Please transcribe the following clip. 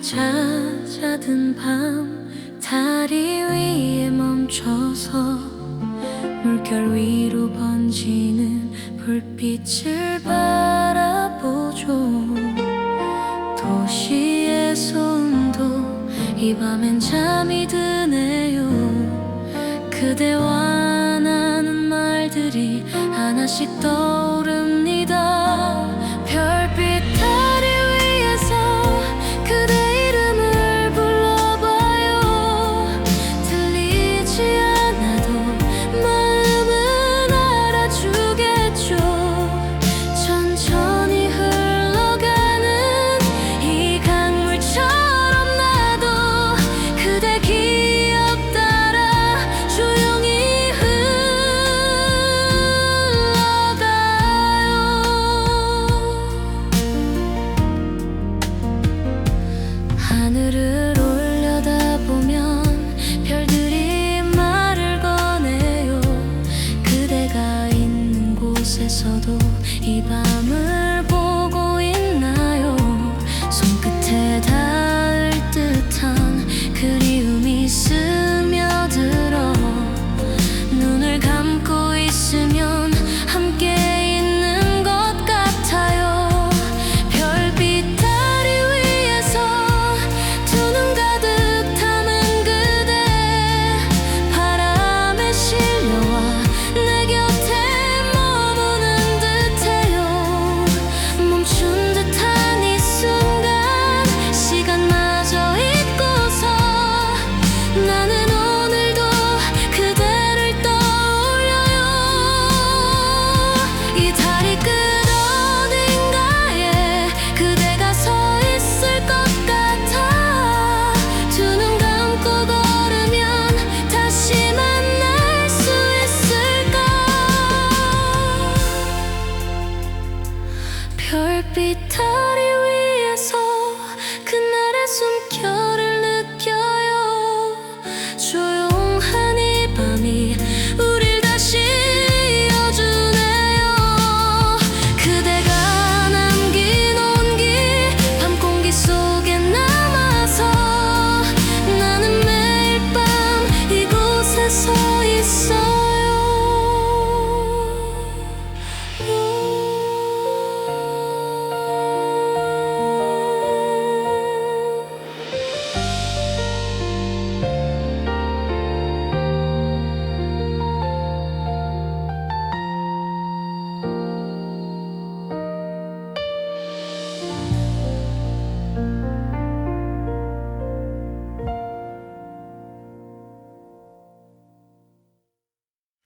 잦아든 밤 다리 위에 멈춰서 물결 위로 번지는 불빛을 바라보죠. 도시의 소음도 이 밤엔 잠이 드네요. 그대와 나는 말들이 하나씩 떠 하늘으로 별빛 아래